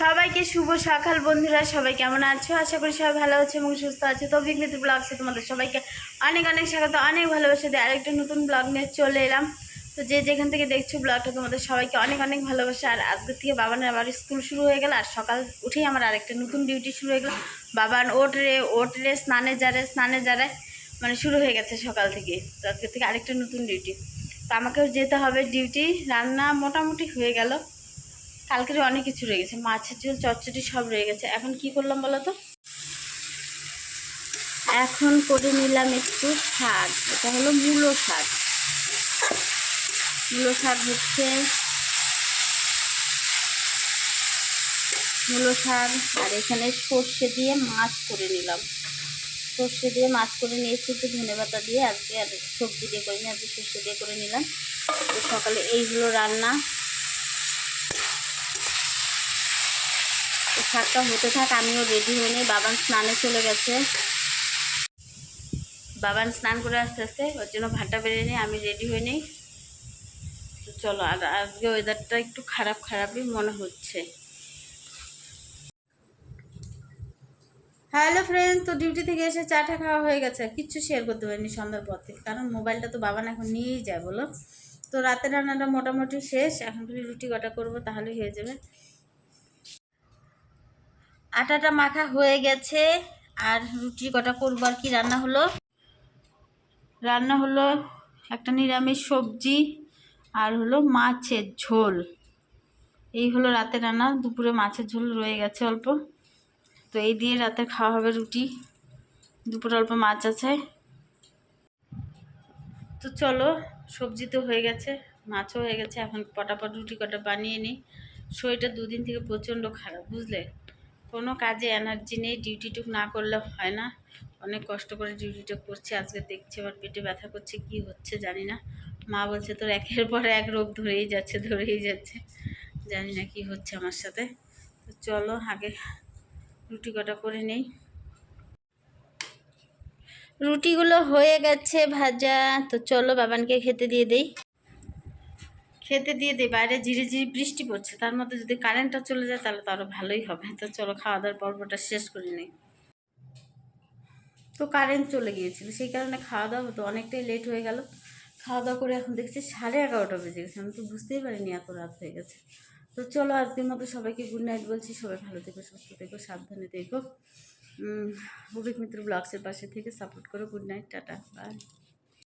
সবাইকে শুভ সকাল বন্ধুরা, সবাই কেমন আছো? আশা করি সবাই ভালো আছে এবং সুস্থ আছে। তো বিঘ্নিত ব্লগসে তোমাদের সবাইকে অনেক অনেক স্বাগত, অনেক ভালোবাসা দিয়ে আরেকটা নতুন ব্লগ নিয়ে চলে এলাম। তো যে যেখান থেকে দেখছ ব্লগটা তোমাদের সবাইকে অনেক অনেক ভালোবাসা। আর আজকের থেকে বাবানের আবার স্কুল শুরু হয়ে গেল, আর সকাল উঠেই আমার আরেকটা নতুন ডিউটি শুরু হয়ে গেল। বাবান ওট রে রে স্নানে যারে স্নানে যারে মানে শুরু হয়ে গেছে সকাল থেকে। তো আজকের থেকে আরেকটা নতুন ডিউটি তো আমাকেও যেতে হবে ডিউটি রান্না মোটামুটি হয়ে গেল। কালকের অনেক কিছু রয়ে গেছে, মাছের ঝোল, চচ্চড়ি সব রয়ে গেছে। এখন কি করলাম বলো তো? এখন করে নিলাম একটু শাক, এটা হলো মূলো শাক। মূলো শাক হচ্ছে, মূলো শাক, আর এখানে সর্ষে দিয়ে মাছ করে নিলাম। সর্ষে দিয়ে মাছ করে নিয়েছি, একটু ধনে পাতা দিয়ে আজকে আর সবজি দিয়ে করে করিনি, আজকে সর্ষে দিয়ে করে নিলাম। সকালে এইগুলো রান্না। শাকটা হতে থাক, আমিও রেডি হয়ে নিই। বাবান স্নানে চলে গেছে। বাবান স্নান করে আস্তে আস্তে, ওর জন্য ভাতটা বেড়ে নিই, আমি রেডি হয়ে নিই। তো চলো, আর আজকে ওয়েদারটা একটু খারাপ খারাপই মনে হচ্ছে। হ্যালো ফ্রেন্ড তো ডিউটি থেকে এসে চাটা খাওয়া হয়ে গেছে। কিচ্ছু শেয়ার করতে পারিনি সন্ধ্যার পর থেকে, কারণ মোবাইলটা তো বাবান এখন নিয়েই যায়, বলো। তো রাতের রান্নাটা মোটামুটি শেষ, এখন খালি রুটি কটা করব তাহলেই হয়ে যাবে। আটাটা মাখা হয়ে গেছে আর রুটি কটা করব আর কি? রান্না হলো। রান্না হলো একটা নিরামিষ সবজি আর হলো মাছের ঝোল। এই হলো রাতের রান্না, দুপুরে মাছের ঝোল রয়ে গেছে অল্প। তো এই দিয়ে রাতে খাওয়া হবে রুটি। দুপুরে অল্প মাছ আছে। তো চলো, সবজি তো হয়ে গেছে, মাছও হয়ে গেছে। এখন পটাপট রুটি কটা বানিয়ে নিই। শরীরটা দুদিন থেকে প্রচণ্ড খারাপ, বুঝলে? কোনো কাজে এনার্জি নেই ডিউটিটুক না করলে হয় না। অনেক কষ্ট করে ডিউটিটা করছি, আজকে দেখছি আবার পেটে ব্যথা করছে, কি হচ্ছে জানি না। মা বলছে, তোর একের পর এক রোগ ধরেই যাচ্ছে ধরেই যাচ্ছে। জানি না কি হচ্ছে আমার সাথে। তো চলো, আগে রুটি কটা করে নেই। রুটিগুলো হয়ে গেছে ভাজা। তো চলো বাবানকে খেতে দিয়ে দেই। খেতে দিয়ে দিই, বাইরে ঝিরি ঝিরি বৃষ্টি পড়ছে, তার মধ্যে যদি কারেন্টটা চলে যায় তাহলে তো আরও ভালোই হবে। তো চলো খাওয়া দাওয়ার পর্বটা শেষ করে নিই। তো কারেন্ট চলে গিয়েছিল, সেই কারণে খাওয়া দাওয়া হতো অনেকটাই লেট হয়ে গেল। খাওয়া দাওয়া করে এখন দেখছি সাড়ে এগারোটা বেজে গেছে, আমি তো বুঝতেই পারিনি এত রাত হয়ে গেছে। তো চলো আজকের মতো সবাইকে গুড নাইট বলছি, সবাই ভালো থেকো, সুস্থ থেকো, সাবধানে থেকো। অভিক মিত্র ব্লগসের পাশে থেকে সাপোর্ট করো গুড নাইট টাটা বাই